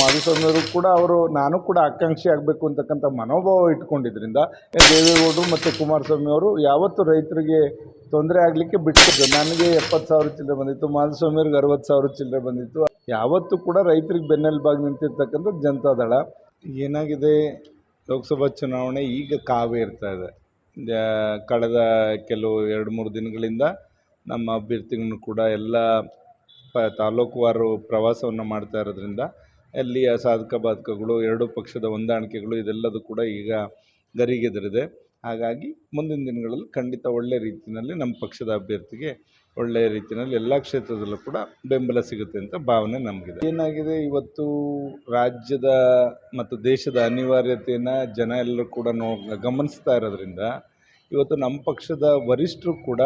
ಮಾಧುಸ್ವಾಮಿಯವರು ಕೂಡ ಅವರು, ನಾನು ಕೂಡ ಆಕಾಂಕ್ಷಿ ಆಗಬೇಕು ಅಂತಕ್ಕಂಥ ಮನೋಭಾವ ಇಟ್ಕೊಂಡಿದ್ರಿಂದ ದೇವೇಗೌಡರು ಮತ್ತು ಕುಮಾರಸ್ವಾಮಿ ಅವರು ಯಾವತ್ತು ರೈತರಿಗೆ ತೊಂದರೆ ಆಗಲಿಕ್ಕೆ ಬಿಟ್ಟಿದ್ದರು ನನಗೆ ಎಪ್ಪತ್ತು ಸಾವಿರ ಚಿಲ್ಲರೆ ಬಂದಿತ್ತು, ಮಾಧುಸ್ವಾಮಿಯವ್ರಿಗೆ ಅರವತ್ತು ಸಾವಿರ ಚಿಲ್ಲರೆ ಬಂದಿತ್ತು. ಯಾವತ್ತೂ ಕೂಡ ರೈತರಿಗೆ ಬೆನ್ನೆಲುಬಾಗಿ ನಿಂತಿರ್ತಕ್ಕಂಥ ಜನತಾದಳ ಏನಾಗಿದೆ? ಲೋಕಸಭಾ ಚುನಾವಣೆ ಈಗ ಕಾವೇ ಇರ್ತಾ ಇದೆ. ಕಳೆದ ಕೆಲವು ಎರಡು ಮೂರು ದಿನಗಳಿಂದ ನಮ್ಮ ಅಭ್ಯರ್ಥಿಗಳನ್ನು ಕೂಡ ಎಲ್ಲ ತಾಲೂಕುವಾರು ಪ್ರವಾಸವನ್ನು ಮಾಡ್ತಾ ಇರೋದ್ರಿಂದ ಅಲ್ಲಿಯ ಸಾಧಕ ಬಾಧಕಗಳು, ಎರಡೂ ಪಕ್ಷದ ಹೊಂದಾಣಿಕೆಗಳು ಇದೆಲ್ಲದೂ ಕೂಡ ಈಗ ಗರಿಗೆದರಿದೆ. ಹಾಗಾಗಿ ಮುಂದಿನ ದಿನಗಳಲ್ಲಿ ಖಂಡಿತ ಒಳ್ಳೆಯ ರೀತಿಯಲ್ಲಿ ನಮ್ಮ ಪಕ್ಷದ ಅಭ್ಯರ್ಥಿಗೆ ಒಳ್ಳೆಯ ರೀತಿಯಲ್ಲಿ ಎಲ್ಲ ಕ್ಷೇತ್ರದಲ್ಲೂ ಕೂಡ ಬೆಂಬಲ ಸಿಗುತ್ತೆ ಅಂತ ಭಾವನೆ ನಮಗಿದೆ. ಏನಾಗಿದೆ? ಇವತ್ತು ರಾಜ್ಯದ ಮತ್ತು ದೇಶದ ಅನಿವಾರ್ಯತೆಯನ್ನು ಜನ ಎಲ್ಲರೂ ಕೂಡ ನೋ, ಗಮನಿಸ್ತಾ ಇರೋದ್ರಿಂದ ಇವತ್ತು ನಮ್ಮ ಪಕ್ಷದ ವರಿಷ್ಠರು ಕೂಡ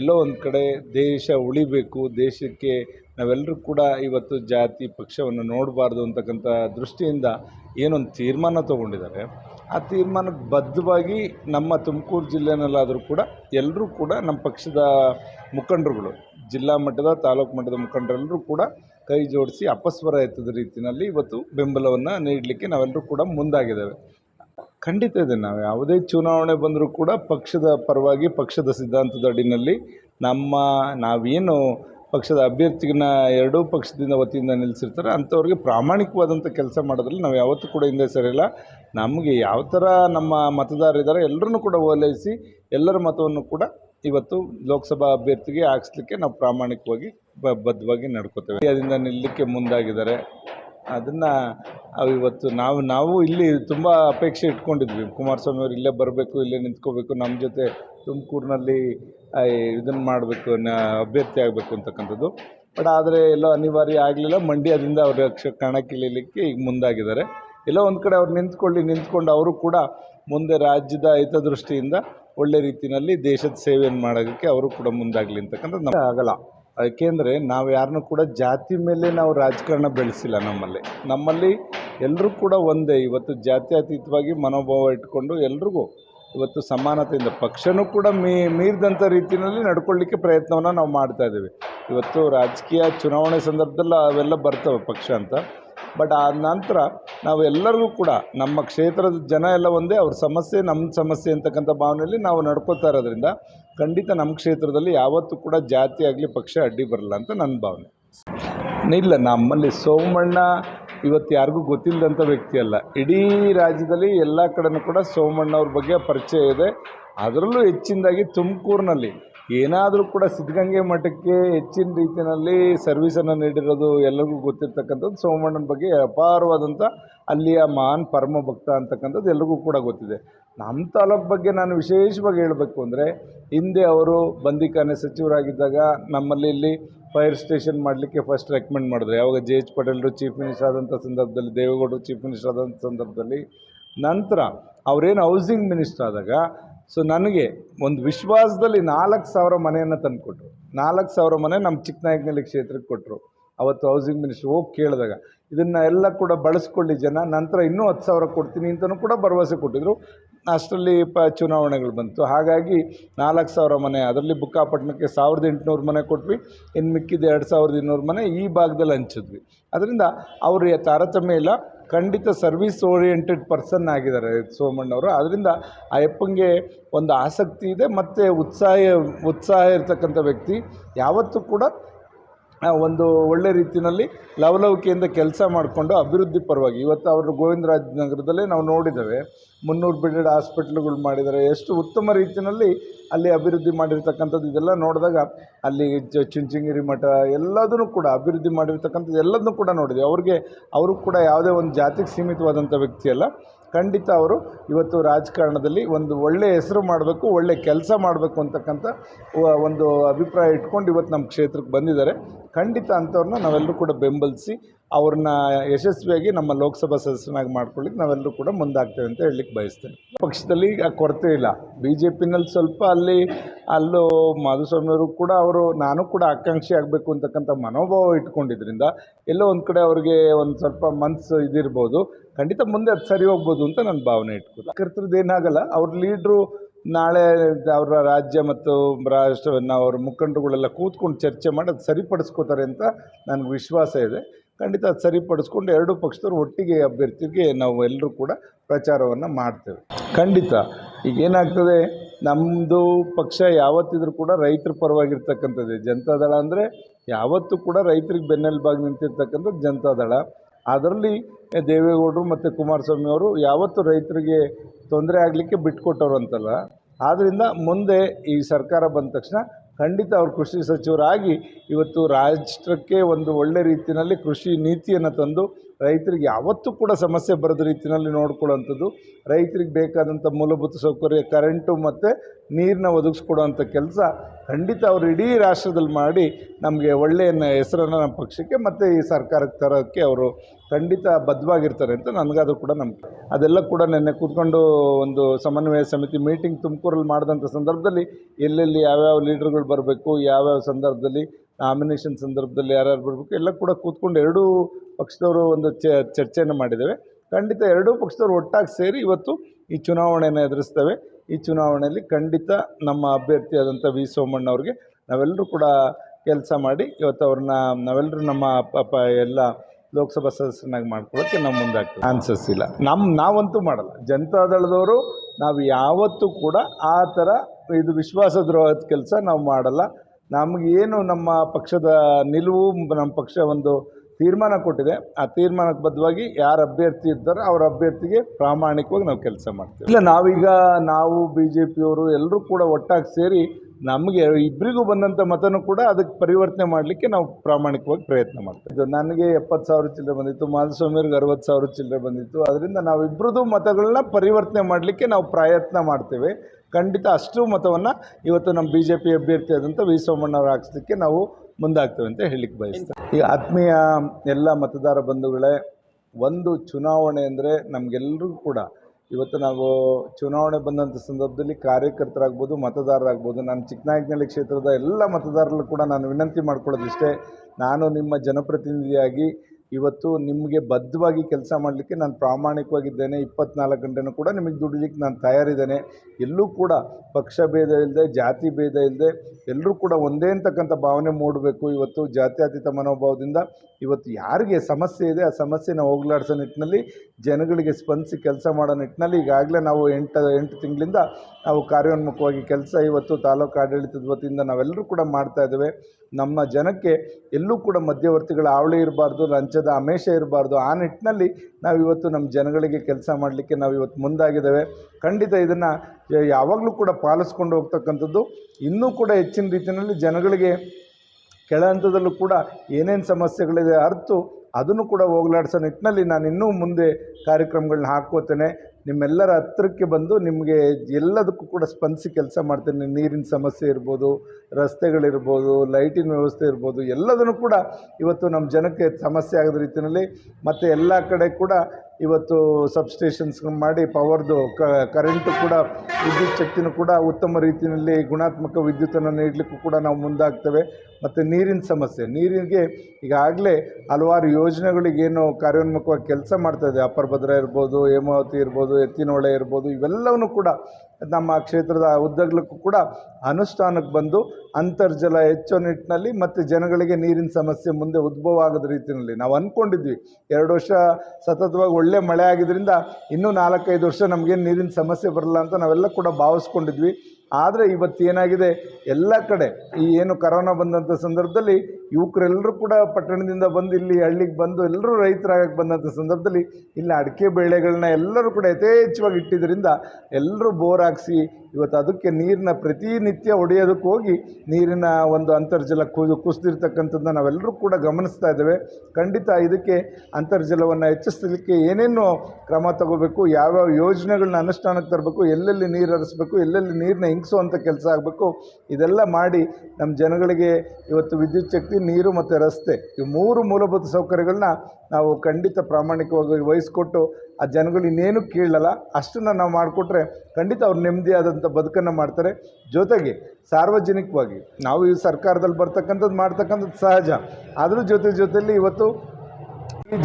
ಎಲ್ಲೋ ಒಂದು ಕಡೆ ದೇಶ ಉಳಿಬೇಕು, ದೇಶಕ್ಕೆ ನಾವೆಲ್ಲರೂ ಕೂಡ ಇವತ್ತು ಜಾತಿ, ಪಕ್ಷವನ್ನು ನೋಡಬಾರ್ದು ಅಂತಕ್ಕಂಥ ದೃಷ್ಟಿಯಿಂದ ಏನೊಂದು ತೀರ್ಮಾನ ತೊಗೊಂಡಿದ್ದಾರೆ. ಆ ತೀರ್ಮಾನಕ್ಕೆ ಬದ್ಧವಾಗಿ ನಮ್ಮ ತುಮಕೂರು ಜಿಲ್ಲೆಯಲ್ಲಾದರೂ ಕೂಡ ಎಲ್ಲರೂ ಕೂಡ ನಮ್ಮ ಪಕ್ಷದ ಮುಖಂಡರುಗಳು, ಜಿಲ್ಲಾ ಮಟ್ಟದ, ತಾಲೂಕು ಮಟ್ಟದ ಮುಖಂಡರೆಲ್ಲರೂ ಕೂಡ ಕೈ ಜೋಡಿಸಿ ಅಪಸ್ವರ ಎತ್ತದ ರೀತಿಯಲ್ಲಿ ಇವತ್ತು ಬೆಂಬಲವನ್ನು ನೀಡಲಿಕ್ಕೆ ನಾವೆಲ್ಲರೂ ಕೂಡ ಮುಂದಾಗಿದ್ದೇವೆ. ಖಂಡಿತ ಇದೆ. ನಾವು ಯಾವುದೇ ಚುನಾವಣೆ ಬಂದರೂ ಕೂಡ ಪಕ್ಷದ ಪರವಾಗಿ, ಪಕ್ಷದ ಸಿದ್ಧಾಂತದ ಅಡಿನಲ್ಲಿ ನಮ್ಮ ನಾವೇನು ಪಕ್ಷದ ಅಭ್ಯರ್ಥಿನ ಎರಡೂ ಪಕ್ಷದಿಂದ ವತಿಯಿಂದ ನಿಲ್ಲಿಸಿರ್ತಾರೆ ಅಂಥವ್ರಿಗೆ ಪ್ರಾಮಾಣಿಕವಾದಂಥ ಕೆಲಸ ಮಾಡೋದ್ರಲ್ಲಿ ನಾವು ಯಾವತ್ತೂ ಕೂಡ ಹಿಂದೆ ಸರಿಯಲ್ಲ. ನಮಗೆ ಯಾವ ಥರ ನಮ್ಮ ಮತದಾರರಿದ್ದಾರೆ ಎಲ್ಲರನ್ನೂ ಕೂಡ ಓಲೈಸಿ ಎಲ್ಲರ ಮತವನ್ನು ಕೂಡ ಇವತ್ತು ಲೋಕಸಭಾ ಅಭ್ಯರ್ಥಿಗೆ ಹಾಕ್ಸ್ಲಿಕ್ಕೆ ನಾವು ಪ್ರಾಮಾಣಿಕವಾಗಿ ಬದ್ಧವಾಗಿ ನಡ್ಕೋತೇವೆ. ಅದರಿಂದ ನಿಲ್ಲಕ್ಕೆ ಮುಂದಾಗಿದ್ದಾರೆ. ಅದನ್ನು ಇವತ್ತು ನಾವು ನಾವು ಇಲ್ಲಿ ತುಂಬ ಅಪೇಕ್ಷೆ ಇಟ್ಕೊಂಡಿದ್ವಿ. ಕುಮಾರಸ್ವಾಮಿ ಅವರು ಇಲ್ಲೇ ಬರಬೇಕು, ಇಲ್ಲೇ ನಿಂತ್ಕೋಬೇಕು ನಮ್ಮ ಜೊತೆ ತುಮಕೂರಿನಲ್ಲಿ ಇದನ್ನು ಮಾಡಬೇಕು ಅಭ್ಯರ್ಥಿ ಆಗಬೇಕು ಅಂತಕ್ಕಂಥದ್ದು. ಬಟ್ ಆದರೆ ಎಲ್ಲೋ ಅನಿವಾರ್ಯ ಆಗಲಿಲ್ಲ. ಮಂಡ್ಯದಿಂದ ಅವ್ರ ಕ್ಷ ಕಣಕ್ಕಿಳಿಲಿಕ್ಕೆ ಈಗ ಮುಂದಾಗಿದ್ದಾರೆ. ಎಲ್ಲೋ ಒಂದು ಕಡೆ ಅವ್ರು ನಿಂತ್ಕೊಳ್ಳಿ, ನಿಂತ್ಕೊಂಡು ಅವರು ಕೂಡ ಮುಂದೆ ರಾಜ್ಯದ ಹಿತದೃಷ್ಟಿಯಿಂದ ಒಳ್ಳೆ ರೀತಿಯಲ್ಲಿ ದೇಶದ ಸೇವೆಯನ್ನು ಮಾಡೋದಕ್ಕೆ ಅವರು ಕೂಡ ಮುಂದಾಗಲಿ ಅಂತಕ್ಕಂಥದ್ದು ಆಗಲ್ಲ. ಏಕೆಂದರೆ ನಾವು ಯಾರನ್ನೂ ಕೂಡ ಜಾತಿ ಮೇಲೆ ನಾವು ರಾಜಕಾರಣ ಬೆಳೆಸಿಲ್ಲ ನಮ್ಮಲ್ಲಿ. ನಮ್ಮಲ್ಲಿ ಎಲ್ಲರೂ ಕೂಡ ಒಂದೇ. ಇವತ್ತು ಜಾತ್ಯತೀತವಾಗಿ ಮನೋಭಾವ ಇಟ್ಕೊಂಡು ಎಲ್ರಿಗೂ ಇವತ್ತು ಸಮಾನತೆಯಿಂದ, ಪಕ್ಷನೂ ಕೂಡ ಮೀ ಮೀರಿದಂಥ ರೀತಿಯಲ್ಲಿ ನಡ್ಕೊಳ್ಳಿಕ್ಕೆ ಪ್ರಯತ್ನವನ್ನು ನಾವು ಮಾಡ್ತಾ ಇದ್ದೀವಿ. ಇವತ್ತು ರಾಜಕೀಯ ಚುನಾವಣೆ ಸಂದರ್ಭದಲ್ಲಿ ಅವೆಲ್ಲ ಬರ್ತವೆ ಪಕ್ಷ ಅಂತ. ಬಟ್ ಆ ನಂತರ ನಾವು ಎಲ್ಲರಿಗೂ ಕೂಡ ನಮ್ಮ ಕ್ಷೇತ್ರದ ಜನ ಎಲ್ಲ ಒಂದೇ, ಅವ್ರ ಸಮಸ್ಯೆ ನಮ್ಮ ಸಮಸ್ಯೆ ಅಂತಕ್ಕಂಥ ಭಾವನೆಯಲ್ಲಿ ನಾವು ನಡ್ಕೋತಾ ಇರೋದ್ರಿಂದ ಖಂಡಿತ ನಮ್ಮ ಕ್ಷೇತ್ರದಲ್ಲಿ ಯಾವತ್ತೂ ಕೂಡ ಜಾತಿ ಆಗಲಿ ಪಕ್ಷ ಅಡ್ಡಿ ಬರಲ್ಲ ಅಂತ ನನ್ನ ಭಾವನೆ. ಇಲ್ಲ, ನಮ್ಮಲ್ಲಿ ಸೋಮಣ್ಣ ಇವತ್ತು ಯಾರಿಗೂ ಗೊತ್ತಿಲ್ಲದಂಥ ವ್ಯಕ್ತಿ ಅಲ್ಲ. ಇಡೀ ರಾಜ್ಯದಲ್ಲಿ ಎಲ್ಲ ಕಡೆನೂ ಕೂಡ ಸೋಮಣ್ಣ ಅವ್ರ ಬಗ್ಗೆ ಪರಿಚಯ ಇದೆ. ಅದರಲ್ಲೂ ಹೆಚ್ಚಿನದಾಗಿ ತುಮಕೂರಿನಲ್ಲಿ. ಏನಾದರೂ ಕೂಡ ಸಿದ್ಧಗಂಗೆ ಮಠಕ್ಕೆ ಹೆಚ್ಚಿನ ರೀತಿಯಲ್ಲಿ ಸರ್ವಿಸನ್ನು ನೀಡಿರೋದು ಎಲ್ಲರಿಗೂ ಗೊತ್ತಿರ್ತಕ್ಕಂಥದ್ದು. ಸೋಮಣ್ಣನ ಬಗ್ಗೆ ಅಪಾರವಾದಂಥ ಅಲ್ಲಿಯ ಮಹಾನ್ ಪರಮ ಭಕ್ತ ಅಂತಕ್ಕಂಥದ್ದು ಎಲ್ಲರಿಗೂ ಕೂಡ ಗೊತ್ತಿದೆ. ನಮ್ಮ ತಾಲೂಕು ಬಗ್ಗೆ ನಾನು ವಿಶೇಷವಾಗಿ ಹೇಳಬೇಕು ಅಂದರೆ, ಹಿಂದೆ ಅವರು ಬಂದಿಖಾನೆ ಸಚಿವರಾಗಿದ್ದಾಗ ನಮ್ಮಲ್ಲಿ ಇಲ್ಲಿ ಫೈರ್ ಸ್ಟೇಷನ್ ಮಾಡಲಿಕ್ಕೆ ಫಸ್ಟ್ ರೆಕಮೆಂಡ್ ಮಾಡಿದ್ರು. ಯಾವಾಗ ಜೆ ಎಚ್ ಪಟೇಲ್ರು ಚೀಫ್ ಮಿನಿಸ್ಟರ್ ಆದಂಥ ಸಂದರ್ಭದಲ್ಲಿ, ದೇವೇಗೌಡರು ಚೀಫ್ ಮಿನಿಸ್ಟರ್ ಆದಂಥ ಸಂದರ್ಭದಲ್ಲಿ. ನಂತರ ಅವರೇನು ಹೌಸಿಂಗ್ ಮಿನಿಸ್ಟರ್ ಆದಾಗ ಸೊ ನನಗೆ ಒಂದು ವಿಶ್ವಾಸದಲ್ಲಿ ನಾಲ್ಕು ಸಾವಿರ ಮನೆಯನ್ನು ತಂದುಕೊಟ್ರು. ನಾಲ್ಕು ಸಾವಿರ ಮನೆ ನಮ್ಮ ಚಿಕ್ಕನಾಯಕನಹಳ್ಳಿ ಕ್ಷೇತ್ರಕ್ಕೆ ಕೊಟ್ಟರು ಅವತ್ತು ಹೌಸಿಂಗ್ ಮಿನಿಸ್ಟ್ರ್ ಹೋಗಿ ಕೇಳಿದಾಗ, ಇದನ್ನು ಎಲ್ಲ ಕೂಡ ಬಳಸ್ಕೊಳ್ಳಿ ಜನ, ನಂತರ ಇನ್ನೂ ಹತ್ತು ಸಾವಿರ ಕೊಡ್ತೀನಿ ಅಂತಲೂ ಕೂಡ ಭರವಸೆ ಕೊಟ್ಟಿದ್ದರು ಅಷ್ಟರಲ್ಲಿ ಪ ಚುನಾವಣೆಗಳು ಬಂತು. ಹಾಗಾಗಿ ನಾಲ್ಕು ಸಾವಿರ ಮನೆ, ಅದರಲ್ಲಿ ಬುಕ್ಕಾಪಟ್ಟಣಕ್ಕೆ ಸಾವಿರದ ಎಂಟುನೂರು ಮನೆ ಕೊಟ್ವಿ. ಇನ್ನು ಮಿಕ್ಕಿದ ಎರಡು ಸಾವಿರದ ಇನ್ನೂರು ಮನೆ ಈ ಭಾಗದಲ್ಲಿ ಹಂಚಿದ್ವಿ. ಅದರಿಂದ ಅವರು ತಾರತಮ್ಯ ಇಲ್ಲ. ಖಂಡಿತ ಸರ್ವಿಸ್ ಓರಿಯೆಂಟೆಡ್ ಪರ್ಸನ್ ಆಗಿದ್ದಾರೆ ಸೋಮಣ್ಣವರು. ಅದರಿಂದ ಆ ಯಪ್ಪಂಗೆ ಒಂದು ಆಸಕ್ತಿ ಇದೆ, ಮತ್ತು ಉತ್ಸಾಹ ಉತ್ಸಾಹ ಇರತಕ್ಕಂಥ ವ್ಯಕ್ತಿ. ಯಾವತ್ತೂ ಕೂಡ ಒಂದು ಒಳ್ಳೆ ರೀತಿಯಲ್ಲಿ ಲವಲವಿಕೆಯಿಂದ ಕೆಲಸ ಮಾಡಿಕೊಂಡು ಅಭಿವೃದ್ಧಿ ಪರವಾಗಿ. ಇವತ್ತು ಅವರು ಗೋವಿಂದರಾಜ ನಗರದಲ್ಲೇ ನಾವು ನೋಡಿದ್ದೇವೆ. ಮುನ್ನೂರು ಬೆಡೆಡ್ ಹಾಸ್ಪಿಟ್ಲ್ಗಳು ಮಾಡಿದ್ದಾರೆ. ಎಷ್ಟು ಉತ್ತಮ ರೀತಿಯಲ್ಲಿ ಅಲ್ಲಿ ಅಭಿವೃದ್ಧಿ ಮಾಡಿರ್ತಕ್ಕಂಥದ್ದು ಇದೆಲ್ಲ ನೋಡಿದಾಗ ಅಲ್ಲಿ ಚ ಚುಂಚನಗಿರಿ ಮಠ, ಎಲ್ಲದನ್ನು ಕೂಡ ಅಭಿವೃದ್ಧಿ ಮಾಡಿರ್ತಕ್ಕಂಥದ್ದು ಎಲ್ಲದನ್ನೂ ಕೂಡ ನೋಡಿದೆ ಅವ್ರಿಗೆ, ಅವರು ಕೂಡ ಯಾವುದೇ ಒಂದು ಜಾತಿಗೆ ಸೀಮಿತವಾದಂಥ ವ್ಯಕ್ತಿ ಅಲ್ಲ ಖಂಡಿತ ಅವರು ಇವತ್ತು ರಾಜಕಾರಣದಲ್ಲಿ ಒಂದು ಒಳ್ಳೆಯ ಹೆಸರು ಮಾಡಬೇಕು ಒಳ್ಳೆಯ ಕೆಲಸ ಮಾಡಬೇಕು ಅಂತಕ್ಕಂಥ ಒಂದು ಅಭಿಪ್ರಾಯ ಇಟ್ಕೊಂಡು ಇವತ್ತು ನಮ್ಮ ಕ್ಷೇತ್ರಕ್ಕೆ ಬಂದಿದ್ದಾರೆ. ಖಂಡಿತ ಅಂಥವ್ರನ್ನ ನಾವೆಲ್ಲರೂ ಕೂಡ ಬೆಂಬಲಿಸಿ ಅವ್ರನ್ನ ಯಶಸ್ವಿಯಾಗಿ ನಮ್ಮ ಲೋಕಸಭಾ ಸದಸ್ಯನಾಗಿ ಮಾಡ್ಕೊಳ್ಳಿಕ್ಕೆ ನಾವೆಲ್ಲರೂ ಕೂಡ ಮುಂದಾಗ್ತೇವೆ ಅಂತ ಹೇಳಲಿಕ್ಕೆ ಬಯಸ್ತೇನೆ. ಪಕ್ಷದಲ್ಲಿ ಕೊರತೆ ಇಲ್ಲ. ಬಿ ಜೆ ಪಿನಲ್ಲಿ ಸ್ವಲ್ಪ ಅಲ್ಲಿ, ಅಲ್ಲೂ ಮಾಧುಸ್ವಾಮಿಯವರು ಕೂಡ ಅವರು, ನಾನು ಕೂಡ ಆಕಾಂಕ್ಷಿ ಆಗಬೇಕು ಅಂತಕ್ಕಂಥ ಮನೋಭಾವ ಇಟ್ಕೊಂಡಿದ್ರಿಂದ ಎಲ್ಲೋ ಒಂದು ಕಡೆ ಅವ್ರಿಗೆ ಒಂದು ಸ್ವಲ್ಪ ಮನಸ್ಸು ಇದಿರ್ಬೋದು. ಖಂಡಿತ ಮುಂದೆ ಅದು ಸರಿ ಹೋಗ್ಬೋದು ಅಂತ ನನ್ನ ಭಾವನೆ ಇಟ್ಕೊಳ್ಳಿ ಕರ್ತರದ್ದು ಏನಾಗಲ್ಲ, ಅವ್ರ ಲೀಡ್ರು ನಾಳೆ ಅವರ ರಾಜ್ಯ ಮತ್ತು ರಾಷ್ಟ್ರವನ್ನು ಅವ್ರ ಮುಖಂಡರುಗಳೆಲ್ಲ ಕೂತ್ಕೊಂಡು ಚರ್ಚೆ ಮಾಡಿ ಅದು ಸರಿಪಡಿಸ್ಕೋತಾರೆ ಅಂತ ನನಗೆ ವಿಶ್ವಾಸ ಇದೆ. ಖಂಡಿತ ಅದು ಸರಿಪಡಿಸ್ಕೊಂಡು ಎರಡೂ ಪಕ್ಷದವ್ರು ಒಟ್ಟಿಗೆ ಅಭ್ಯರ್ಥಿಗೆ ನಾವು ಎಲ್ಲರೂ ಕೂಡ ಪ್ರಚಾರವನ್ನು ಮಾಡ್ತೇವೆ. ಖಂಡಿತ. ಈಗ ಏನಾಗ್ತದೆ ನಮ್ಮದು ಪಕ್ಷ ಯಾವತ್ತಿದ್ರೂ ಕೂಡ ರೈತರ ಪರವಾಗಿರ್ತಕ್ಕಂಥದ್ದೇ. ಜನತಾದಳ ಅಂದರೆ ಯಾವತ್ತೂ ಕೂಡ ರೈತರಿಗೆ ಬೆನ್ನೆಲುಬಾಗಿ ನಿಂತಿರ್ತಕ್ಕಂಥದ್ದು ಜನತಾದಳ ಅದರಲ್ಲಿ ದೇವೇಗೌಡರು ಮತ್ತು ಕುಮಾರಸ್ವಾಮಿ ಅವರು ಯಾವತ್ತೂ ರೈತರಿಗೆ ತೊಂದರೆ ಆಗಲಿಕ್ಕೆ ಬಿಟ್ಕೊಟ್ಟವ್ರು ಅಂತಲ್ಲ. ಆದ್ದರಿಂದ ಮುಂದೆ ಈ ಸರ್ಕಾರ ಬಂದ ತಕ್ಷಣ ಖಂಡಿತ ಅವರು ಕೃಷಿ ಸಚಿವರಾಗಿ ಇವತ್ತು ರಾಷ್ಟ್ರಕ್ಕೆ ಒಂದು ಒಳ್ಳೆ ರೀತಿಯಲ್ಲಿ ಕೃಷಿ ನೀತಿಯನ್ನು ತಂದು ರೈತರಿಗೆ ಯಾವತ್ತೂ ಕೂಡ ಸಮಸ್ಯೆ ಬರದ ರೀತಿಯಲ್ಲಿ ನೋಡ್ಕೊಳ್ಳೋವಂಥದ್ದು, ರೈತರಿಗೆ ಬೇಕಾದಂಥ ಮೂಲಭೂತ ಸೌಕರ್ಯ, ಕರೆಂಟು ಮತ್ತು ನೀರನ್ನ ಒದಗಿಸ್ಕೊಡುವಂಥ ಕೆಲಸ ಖಂಡಿತ ಅವರು ಇಡೀ ರಾಷ್ಟ್ರದಲ್ಲಿ ಮಾಡಿ ನಮಗೆ ಒಳ್ಳೆಯ ಹೆಸರನ್ನು ನಮ್ಮ ಪಕ್ಷಕ್ಕೆ ಮತ್ತು ಈ ಸರ್ಕಾರಕ್ಕೆ ತರೋಕ್ಕೆ ಅವರು ಖಂಡಿತ ಬದ್ಧವಾಗಿರ್ತಾರೆ ಅಂತ ನನಗಾದರೂ ಕೂಡ ನಂಬಿಕೆ. ಅದೆಲ್ಲ ಕೂಡ ನಿನ್ನೆ ಕೂತ್ಕೊಂಡು ಒಂದು ಸಮನ್ವಯ ಸಮಿತಿ ಮೀಟಿಂಗ್ ತುಮಕೂರಲ್ಲಿ ಮಾಡಿದಂಥ ಸಂದರ್ಭದಲ್ಲಿ ಎಲ್ಲೆಲ್ಲಿ ಯಾವ್ಯಾವ ಲೀಡರ್ಗಳು ಬರಬೇಕು, ಯಾವ್ಯಾವ ಸಂದರ್ಭದಲ್ಲಿ ನಾಮಿನೇಷನ್ ಸಂದರ್ಭದಲ್ಲಿ ಯಾರ್ಯಾರು ಬರಬೇಕು, ಎಲ್ಲ ಕೂಡ ಕೂತ್ಕೊಂಡು ಎರಡೂ ಪಕ್ಷದವರು ಒಂದು ಚರ್ಚೆಯನ್ನು ಮಾಡಿದ್ದೇವೆ. ಖಂಡಿತ ಎರಡೂ ಪಕ್ಷದವರು ಒಟ್ಟಾಗಿ ಸೇರಿ ಇವತ್ತು ಈ ಚುನಾವಣೆಯನ್ನು ಎದುರಿಸ್ತೇವೆ. ಈ ಚುನಾವಣೆಯಲ್ಲಿ ಖಂಡಿತ ನಮ್ಮ ಅಭ್ಯರ್ಥಿಯಾದಂಥ ವಿ ಸೋಮಣ್ಣ ಅವ್ರಿಗೆ ನಾವೆಲ್ಲರೂ ಕೂಡ ಕೆಲಸ ಮಾಡಿ ಇವತ್ತು ಅವ್ರನ್ನ ನಾವೆಲ್ಲರೂ ನಮ್ಮ ಪಾಪ ಎಲ್ಲ ಲೋಕಸಭಾ ಸದಸ್ಯರನ್ನಾಗಿ ಮಾಡ್ಕೊಳ್ಳೋಕ್ಕೆ ನಾವು ಮುಂದಾಗ್ತದೆ ಆನ್ಸರ್ಸ್ ಇಲ್ಲ. ನಮ್ಮ ನಾವಂತೂ ಮಾಡಲ್ಲ. ಜನತಾದಳದವರು ನಾವು ಯಾವತ್ತೂ ಕೂಡ ಆ ಥರ ಇದು ವಿಶ್ವಾಸದ್ರೋಹದ ಕೆಲಸ ನಾವು ಮಾಡಲ್ಲ. ನಮಗೇನು ನಮ್ಮ ಪಕ್ಷದ ನಿಲುವು, ನಮ್ಮ ಪಕ್ಷ ಒಂದು ತೀರ್ಮಾನ ಕೊಟ್ಟಿದೆ. ಆ ತೀರ್ಮಾನಕ್ಕೆ ಬದ್ಧವಾಗಿ ಯಾರು ಅಭ್ಯರ್ಥಿ ಇದ್ದಾರೋ ಅವ್ರ ಅಭ್ಯರ್ಥಿಗೆ ಪ್ರಾಮಾಣಿಕವಾಗಿ ನಾವು ಕೆಲಸ ಮಾಡ್ತೀವಿ. ಇಲ್ಲ, ನಾವೀಗ ನಾವು ಬಿ ಜೆ ಪಿಯವರು ಎಲ್ಲರೂ ಕೂಡ ಒಟ್ಟಾಗಿ ಸೇರಿ ನಮಗೆ ಇಬ್ಬರಿಗೂ ಬಂದಂಥ ಮತನೂ ಕೂಡ ಅದಕ್ಕೆ ಪರಿವರ್ತನೆ ಮಾಡಲಿಕ್ಕೆ ನಾವು ಪ್ರಾಮಾಣಿಕವಾಗಿ ಪ್ರಯತ್ನ ಮಾಡ್ತೀವಿ. ಇದು ನನಗೆ ಎಪ್ಪತ್ತು ಸಾವಿರ ಚಿಲ್ಲರೆ ಬಂದಿತ್ತು, ಮಾಧುಸ್ವಾಮಿಯವ್ರಿಗೆ ಅರವತ್ತು ಸಾವಿರ ಚಿಲ್ಲರೆ ಬಂದಿತ್ತು. ಅದರಿಂದ ನಾವಿಬ್ಬರದ್ದು ಮತಗಳನ್ನ ಪರಿವರ್ತನೆ ಮಾಡಲಿಕ್ಕೆ ನಾವು ಪ್ರಯತ್ನ ಮಾಡ್ತೇವೆ. ಖಂಡಿತ ಅಷ್ಟು ಮತವನ್ನು ಇವತ್ತು ನಮ್ಮ ಬಿ ಜೆ ಪಿ ಅಭ್ಯರ್ಥಿ ಆದಂಥ ವಿ ಸೋಮಣ್ಣವ್ರು ಹಾಕ್ಸ್ಲಿಕ್ಕೆ ಹಾಕ್ಸಲಿಕ್ಕೆ ನಾವು ಮುಂದಾಗ್ತೇವೆ ಅಂತ ಹೇಳಲಿಕ್ಕೆ ಬಯಸ್ತೇನೆ. ಈಗ ಆತ್ಮೀಯ ಎಲ್ಲ ಮತದಾರ ಬಂಧುಗಳೇ ಒಂದು ಚುನಾವಣೆ ಅಂದರೆ ನಮಗೆಲ್ಲರಿಗೂ ಕೂಡ ಇವತ್ತು ನಾವು ಚುನಾವಣೆ ಬಂದಂಥ ಸಂದರ್ಭದಲ್ಲಿ ಕಾರ್ಯಕರ್ತರಾಗ್ಬೋದು ಮತದಾರರಾಗ್ಬೋದು ನಾನು ಚಿಕ್ಕನಾಯಕನಹಳ್ಳಿ ಕ್ಷೇತ್ರದ ಎಲ್ಲ ಮತದಾರರಲ್ಲೂ ಕೂಡ ನಾನು ವಿನಂತಿ ಮಾಡ್ಕೊಳ್ಳೋದಿಷ್ಟೇ ನಾನು ನಿಮ್ಮ ಜನಪ್ರತಿನಿಧಿಯಾಗಿ ಇವತ್ತು ನಿಮಗೆ ಬದ್ಧವಾಗಿ ಕೆಲಸ ಮಾಡಲಿಕ್ಕೆ ನಾನು ಪ್ರಾಮಾಣಿಕವಾಗಿದ್ದೇನೆ, ಇಪ್ಪತ್ನಾಲ್ಕು ಗಂಟೆನೂ ಕೂಡ ನಿಮಗೆ ದುಡಿಲಿಕ್ಕೆ ನಾನು ತಯಾರಿದ್ದೇನೆ. ಎಲ್ಲೂ ಕೂಡ ಪಕ್ಷ ಭೇದ ಇಲ್ಲದೆ ಜಾತಿ ಭೇದ ಇಲ್ಲದೆ ಎಲ್ಲರೂ ಕೂಡ ಒಂದೇ ಅಂತಕ್ಕಂಥ ಭಾವನೆ ಮೂಡಬೇಕು. ಇವತ್ತು ಜಾತ್ಯತೀತ ಮನೋಭಾವದಿಂದ ಇವತ್ತು ಯಾರಿಗೆ ಸಮಸ್ಯೆ ಇದೆ, ಆ ಸಮಸ್ಯೆನ ಹೋಗಲಾಡಿಸೋ ನಿಟ್ಟಿನಲ್ಲಿ, ಜನಗಳಿಗೆ ಸ್ಪಂದಿಸಿ ಕೆಲಸ ಮಾಡೋ ನಿಟ್ಟಿನಲ್ಲಿ ಈಗಾಗಲೇ ನಾವು ಎಂಟು ಎಂಟು ತಿಂಗಳಿಂದ ನಾವು ಕಾರ್ಯೋನ್ಮುಖವಾಗಿ ಕೆಲಸ ಇವತ್ತು ತಾಲೂಕು ಆಡಳಿತದ ವತಿಯಿಂದ ನಾವೆಲ್ಲರೂ ಕೂಡ ಮಾಡ್ತಾ ಇದ್ದೇವೆ. ನಮ್ಮ ಜನಕ್ಕೆ ಎಲ್ಲೂ ಕೂಡ ಮಧ್ಯವರ್ತಿಗಳ ಹಾವಳಿ ಇರಬಾರ್ದು ಲಂಚದ ಆಮೇಷ ಇರಬಾರ್ದು. ಆ ನಿಟ್ಟಿನಲ್ಲಿ ನಾವು ಇವತ್ತು ನಮ್ಮ ಜನಗಳಿಗೆ ಕೆಲಸ ಮಾಡಲಿಕ್ಕೆ ನಾವು ಇವತ್ತು ಮುಂದಾಗಿದ್ದೇವೆ. ಖಂಡಿತ ಇದನ್ನು ಯಾವಾಗಲೂ ಕೂಡ ಪಾಲಿಸ್ಕೊಂಡು ಹೋಗ್ತಕ್ಕಂಥದ್ದು ಇನ್ನೂ ಕೂಡ ಹೆಚ್ಚಿನ ರೀತಿಯಲ್ಲಿ ಜನಗಳಿಗೆ ಕೆಳ ಹಂತದಲ್ಲೂ ಕೂಡ ಏನೇನು ಸಮಸ್ಯೆಗಳಿದೆ ಅರ್ತು ಅದನ್ನು ಕೂಡ ಹೋಗಲಾಡಿಸೋ ನಿಟ್ಟಿನಲ್ಲಿ ನಾನು ಇನ್ನೂ ಮುಂದೆ ಕಾರ್ಯಕ್ರಮಗಳನ್ನ ಹಾಕ್ಕೋತೇನೆ. ನಿಮ್ಮೆಲ್ಲರ ಹತ್ತಿರಕ್ಕೆ ಬಂದು ನಿಮಗೆ ಎಲ್ಲದಕ್ಕೂ ಕೂಡ ಸ್ಪಂದಿಸಿ ಕೆಲಸ ಮಾಡ್ತೀನಿ. ನೀರಿನ ಸಮಸ್ಯೆ ಇರ್ಬೋದು, ರಸ್ತೆಗಳಿರ್ಬೋದು ಲೈಟಿನ ವ್ಯವಸ್ಥೆ ಇರ್ಬೋದು, ಎಲ್ಲದನ್ನು ಕೂಡ ಇವತ್ತು ನಮ್ಮ ಜನಕ್ಕೆ ಸಮಸ್ಯೆ ಆಗದ ರೀತಿಯಲ್ಲಿ ಮತ್ತು ಎಲ್ಲ ಕಡೆ ಕೂಡ ಇವತ್ತು ಸಬ್ಸ್ಟೇಷನ್ಸ್ ಮಾಡಿ ಪವರ್ದು ಕರೆಂಟು ಕೂಡ, ವಿದ್ಯುತ್ ಶಕ್ತಿನೂ ಕೂಡ ಉತ್ತಮ ರೀತಿಯಲ್ಲಿ ಗುಣಾತ್ಮಕ ವಿದ್ಯುತ್ತನ್ನು ನೀಡಲಿಕ್ಕೂ ಕೂಡ ನಾವು ಮುಂದಾಗ್ತೇವೆ. ಮತ್ತು ನೀರಿನ ಸಮಸ್ಯೆ, ನೀರಿಗೆ ಈಗಾಗಲೇ ಹಲವಾರು ಯೋಜನೆಗಳಿಗೇನು ಕಾರ್ಯೋನ್ಮುಖವಾಗಿ ಕೆಲಸ ಮಾಡ್ತಾಯಿದೆ ಅಪ್ಪರ್ ಭದ್ರ ಇರ್ಬೋದು, ಹೇಮಾವತಿ ಇರ್ಬೋದು ಎತ್ತಿನಹೊಳೆ ಇರ್ಬೋದು, ಇವೆಲ್ಲವನ್ನೂ ಕೂಡ ನಮ್ಮ ಕ್ಷೇತ್ರದ ಉದ್ದಗಲಕ್ಕೂ ಕೂಡ ಅನುಷ್ಠಾನಕ್ಕೆ ಬಂದು ಅಂತರ್ಜಲ ಹೆಚ್ಚೋ ನಿಟ್ಟಿನಲ್ಲಿ ಮತ್ತು ಜನಗಳಿಗೆ ನೀರಿನ ಸಮಸ್ಯೆ ಮುಂದೆ ಉದ್ಭವ ಆಗದ ರೀತಿಯಲ್ಲಿ ನಾವು ಅಂದ್ಕೊಂಡಿದ್ವಿ ಎರಡು ವರ್ಷ ಸತತವಾಗಿ ಒಳ್ಳೆ ಮಳೆ ಆಗಿದ್ದರಿಂದ ಇನ್ನೂ ನಾಲ್ಕೈದು ವರ್ಷ ನಮಗೇನು ನೀರಿನ ಸಮಸ್ಯೆ ಬರಲ್ಲ ಅಂತ ನಾವೆಲ್ಲ ಕೂಡ ಭಾವಿಸ್ಕೊಂಡಿದ್ವಿ. ಆದರೆ ಇವತ್ತು ಏನಾಗಿದೆ ಎಲ್ಲ ಕಡೆ ಈ ಏನು ಕರೋನಾ ಬಂದಂಥ ಸಂದರ್ಭದಲ್ಲಿ ಯುವಕರೆಲ್ಲರೂ ಕೂಡ ಪಟ್ಟಣದಿಂದ ಬಂದು ಇಲ್ಲಿ ಹಳ್ಳಿಗೆ ಬಂದು ಎಲ್ಲರೂ ರೈತರಾಗಕ್ಕೆ ಬಂದಂಥ ಸಂದರ್ಭದಲ್ಲಿ ಇಲ್ಲಿ ಅಡಿಕೆ ಬೆಳೆಗಳನ್ನ ಎಲ್ಲರೂ ಕೂಡ ಯಥೇಚ್ಛವಾಗಿ ಇಟ್ಟಿದ್ದರಿಂದ ಎಲ್ಲರೂ ಬೋರ್ ಹಾಕ್ಸಿ ಇವತ್ತು ಅದಕ್ಕೆ ನೀರಿನ ಪ್ರತಿನಿತ್ಯ ಹೊಡೆಯೋದಕ್ಕೆ ಹೋಗಿ ನೀರಿನ ಒಂದು ಅಂತರ್ಜಲ ಕುದು ಕುಸಿದಿರ್ತಕ್ಕಂಥದ್ದನ್ನ ನಾವೆಲ್ಲರೂ ಕೂಡ ಗಮನಿಸ್ತಾ ಇದ್ದೇವೆ. ಖಂಡಿತ ಇದಕ್ಕೆ ಅಂತರ್ಜಲವನ್ನು ಹೆಚ್ಚಿಸಲಿಕ್ಕೆ ಏನೇನು ಕ್ರಮ ತಗೋಬೇಕು, ಯಾವ್ಯಾವ ಯೋಜನೆಗಳನ್ನ ಅನುಷ್ಠಾನಕ್ಕೆ ತರಬೇಕು, ಎಲ್ಲೆಲ್ಲಿ ನೀರು ಹರಿಸ್ಬೇಕು, ಎಲ್ಲೆಲ್ಲಿ ನೀರನ್ನ ಹಿಂಗಿಸುವಂಥ ಕೆಲಸ ಆಗಬೇಕು, ಇದೆಲ್ಲ ಮಾಡಿ ನಮ್ಮ ಜನಗಳಿಗೆ ಇವತ್ತು ವಿದ್ಯುತ್ ಶಕ್ತಿ, ನೀರು ಮತ್ತು ರಸ್ತೆ ಈ ಮೂರು ಮೂಲಭೂತ ಸೌಕರ್ಯಗಳನ್ನ ನಾವು ಖಂಡಿತ ಪ್ರಾಮಾಣಿಕವಾಗಿ ವಹಿಸ್ಕೊಟ್ಟು ಆ ಜನಗಳು ಇನ್ನೇನು ಕೇಳಲ್ಲ, ಅಷ್ಟನ್ನು ನಾವು ಮಾಡಿಕೊಟ್ರೆ ಖಂಡಿತ ಅವ್ರು ನೆಮ್ಮದಿಯಾದಂಥ ಬದುಕನ್ನು ಮಾಡ್ತಾರೆ. ಜೊತೆಗೆ ಸಾರ್ವಜನಿಕವಾಗಿ, ನಾವು ಈ ಸರ್ಕಾರದಲ್ಲಿ ಬರ್ತಕ್ಕಂಥದ್ದು ಮಾಡ್ತಕ್ಕಂಥದ್ದು ಸಹಜ. ಅದ್ರ ಜೊತೆ ಜೊತೆಯಲ್ಲಿ ಇವತ್ತು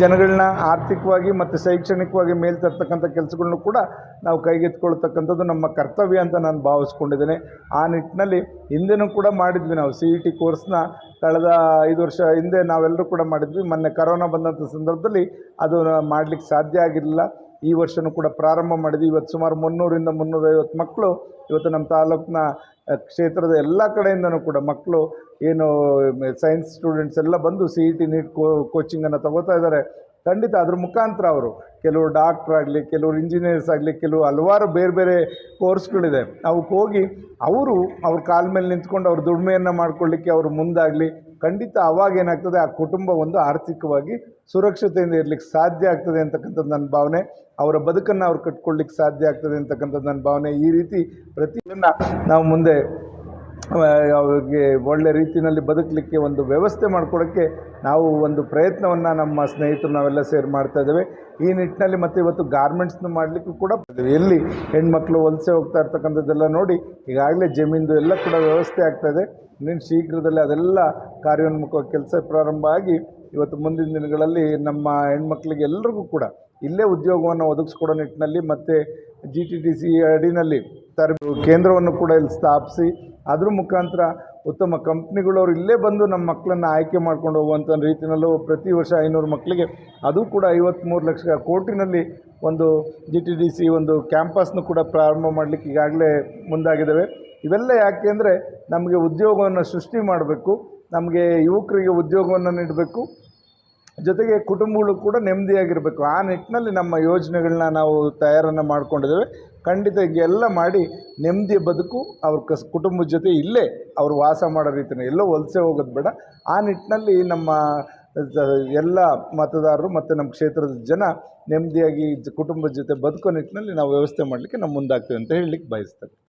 ಜನಗಳನ್ನ ಆರ್ಥಿಕವಾಗಿ ಮತ್ತು ಶೈಕ್ಷಣಿಕವಾಗಿ ಮೇಲ್ತರ್ತಕ್ಕಂಥ ಕೆಲಸಗಳನ್ನು ಕೂಡ ನಾವು ಕೈಗೆತ್ತಿಕೊಳ್ತಕ್ಕಂಥದ್ದು ನಮ್ಮ ಕರ್ತವ್ಯ ಅಂತ ನಾನು ಭಾವಿಸ್ಕೊಂಡಿದ್ದೇನೆ. ಆ ನಿಟ್ಟಿನಲ್ಲಿ ಹಿಂದೆನೂ ಕೂಡ ಮಾಡಿದ್ವಿ ನಾವು ಸಿ ಇ ಟಿ ಕೋರ್ಸ್ನ ಕಳೆದ ಐದು ವರ್ಷ ಹಿಂದೆ ನಾವೆಲ್ಲರೂ ಕೂಡ ಮಾಡಿದ್ವಿ. ಮೊನ್ನೆ ಕರೋನಾ ಬಂದಂಥ ಸಂದರ್ಭದಲ್ಲಿ ಅದು ಮಾಡಲಿಕ್ಕೆ ಸಾಧ್ಯ ಆಗಿರಲಿಲ್ಲ. ಈ ವರ್ಷವೂ ಕೂಡ ಪ್ರಾರಂಭ ಮಾಡಿದ್ವಿ ಇವತ್ತು ಸುಮಾರು ಮುನ್ನೂರಿಂದ ಮುನ್ನೂರೈವತ್ತು ಮಕ್ಕಳು ಇವತ್ತು ನಮ್ಮ ತಾಲೂಕಿನ ಕ್ಷೇತ್ರದ ಎಲ್ಲ ಕಡೆಯಿಂದನೂ ಕೂಡ ಮಕ್ಕಳು ಏನು ಸೈನ್ಸ್ ಸ್ಟೂಡೆಂಟ್ಸ್ ಎಲ್ಲ ಬಂದು ಸಿ ಇ ಟಿ ನೀಟ್ ಕೋಚಿಂಗನ್ನು ತಗೋತಾ ಇದ್ದಾರೆ. ಖಂಡಿತ ಅದ್ರ ಮುಖಾಂತರ ಅವರು ಕೆಲವರು ಡಾಕ್ಟ್ರ್ ಆಗಲಿ ಕೆಲವರು ಇಂಜಿನಿಯರ್ಸ್ ಆಗಲಿ, ಕೆಲವು ಹಲವಾರು ಬೇರೆ ಬೇರೆ ಕೋರ್ಸ್ಗಳಿದೆ ಅವಕ್ಕೆ ಹೋಗಿ ಅವರು ಅವ್ರ ಕಾಲ ಮೇಲೆ ನಿಂತ್ಕೊಂಡು ಅವ್ರ ದುಡಿಮೆಯನ್ನು ಮಾಡ್ಕೊಳ್ಳಿಕ್ಕೆ ಅವರು ಮುಂದಾಗಲಿ. ಖಂಡಿತ ಅವಾಗ ಏನಾಗ್ತದೆ, ಆ ಕುಟುಂಬ ಒಂದು ಆರ್ಥಿಕವಾಗಿ ಸುರಕ್ಷತೆಯಿಂದ ಇರಲಿಕ್ಕೆ ಸಾಧ್ಯ ಆಗ್ತದೆ ಅಂತಕ್ಕಂಥದ್ದು ನನ್ನ ಭಾವನೆ. ಅವರ ಬದುಕನ್ನು ಅವ್ರು ಕಟ್ಕೊಳ್ಳಿಕ್ಕೆ ಸಾಧ್ಯ ಆಗ್ತದೆ ಅಂತಕ್ಕಂಥದ್ದು ನನ್ನ ಭಾವನೆ. ಈ ರೀತಿ ಪ್ರತಿಯೊಂದನ್ನು ನಾವು ಮುಂದೆ ಅವ್ರಿಗೆ ಒಳ್ಳೆ ರೀತಿಯಲ್ಲಿ ಬದುಕಲಿಕ್ಕೆ ಒಂದು ವ್ಯವಸ್ಥೆ ಮಾಡಿಕೊಡೋಕ್ಕೆ ನಾವು ಒಂದು ಪ್ರಯತ್ನವನ್ನು ನಮ್ಮ ಸ್ನೇಹಿತರು ನಾವೆಲ್ಲ ಸೇರ್ ಮಾಡ್ತಾ ಇದ್ದೇವೆ ಈ ನಿಟ್ಟಿನಲ್ಲಿ ಮತ್ತು ಇವತ್ತು ಗಾರ್ಮೆಂಟ್ಸ್ನ ಮಾಡಲಿಕ್ಕೂ ಕೂಡ. ಎಲ್ಲಿ ಹೆಣ್ಮಕ್ಳು ವಲಸೆ ಹೋಗ್ತಾ ಇರ್ತಕ್ಕಂಥದ್ದೆಲ್ಲ ನೋಡಿ, ಈಗಾಗಲೇ ಜಮೀನ್ದು ಎಲ್ಲ ಕೂಡ ವ್ಯವಸ್ಥೆ ಆಗ್ತಾ ಇದೆ ಇನ್ನೇನು ಶೀಘ್ರದಲ್ಲೇ ಅದೆಲ್ಲ ಕಾರ್ಯೋನ್ಮುಖ ಕೆಲಸ ಪ್ರಾರಂಭ ಆಗಿ ಇವತ್ತು ಮುಂದಿನ ದಿನಗಳಲ್ಲಿ ನಮ್ಮ ಹೆಣ್ಮಕ್ಳಿಗೆ ಎಲ್ರಿಗೂ ಕೂಡ ಇಲ್ಲೇ ಉದ್ಯೋಗವನ್ನು ಒದಗಿಸ್ಕೊಡೋ ನಿಟ್ಟಿನಲ್ಲಿ ಮತ್ತು ಜಿ ಟಿ ಟಿ ಸಿ ಅಡಿನಲ್ಲಿ ತರ ಕೇಂದ್ರವನ್ನು ಕೂಡ ಇಲ್ಲಿ ಸ್ಥಾಪಿಸಿ, ಅದ್ರ ಮುಖಾಂತರ ಉತ್ತಮ ಕಂಪ್ನಿಗಳವರು ಇಲ್ಲೇ ಬಂದು ನಮ್ಮ ಮಕ್ಕಳನ್ನು ಆಯ್ಕೆ ಮಾಡ್ಕೊಂಡು ಹೋಗುವಂಥ ರೀತಿಯಲ್ಲೂ ಪ್ರತಿ ವರ್ಷ ಐನೂರು ಮಕ್ಕಳಿಗೆ ಅದು ಕೂಡ ಐವತ್ತ್ಮೂರು ಲಕ್ಷ ಕೋಟಿನಲ್ಲಿ ಒಂದು ಜಿ ಟಿ ಡಿ ಸಿ ಒಂದು ಕ್ಯಾಂಪಸ್ನು ಕೂಡ ಪ್ರಾರಂಭ ಮಾಡಲಿಕ್ಕೆ ಈಗಾಗಲೇ ಮುಂದಾಗಿದ್ದಾವೆ ಇವೆಲ್ಲ ಯಾಕೆ ಅಂದರೆ ನಮಗೆ ಉದ್ಯೋಗವನ್ನು ಸೃಷ್ಟಿ ಮಾಡಬೇಕು, ನಮಗೆ ಯುವಕರಿಗೆ ಉದ್ಯೋಗವನ್ನು ನೀಡಬೇಕು ಜೊತೆಗೆ ಕುಟುಂಬಗಳು ಕೂಡ ನೆಮ್ಮದಿಯಾಗಿರಬೇಕು. ಆ ನಿಟ್ಟಿನಲ್ಲಿ ನಮ್ಮ ಯೋಜನೆಗಳನ್ನ ನಾವು ತಯಾರನ್ನು ಮಾಡಿಕೊಂಡಿದ್ದೇವೆ. ಖಂಡಿತ ಎಲ್ಲ ಮಾಡಿ ನೆಮ್ಮದಿಯ ಬದುಕು ಅವ್ರ ಕಸ್ ಕುಟುಂಬದ ಜೊತೆ ಇಲ್ಲೇ ಅವರು ವಾಸ ಮಾಡೋ ರೀತಿನ ಎಲ್ಲೋ ವಲಸೆ ಹೋಗೋದು ಬೇಡ. ಆ ನಿಟ್ಟಿನಲ್ಲಿ ನಮ್ಮ ಎಲ್ಲ ಮತದಾರರು ಮತ್ತು ನಮ್ಮ ಕ್ಷೇತ್ರದ ಜನ ನೆಮ್ಮದಿಯಾಗಿ ಕುಟುಂಬದ ಜೊತೆ ಬದುಕೋ ನಿಟ್ಟಿನಲ್ಲಿ ನಾವು ವ್ಯವಸ್ಥೆ ಮಾಡಲಿಕ್ಕೆ ನಾವು ಮುಂದಾಗ್ತೀವಿ ಅಂತ ಹೇಳಲಿಕ್ಕೆ ಬಯಸ್ತೇನೆ.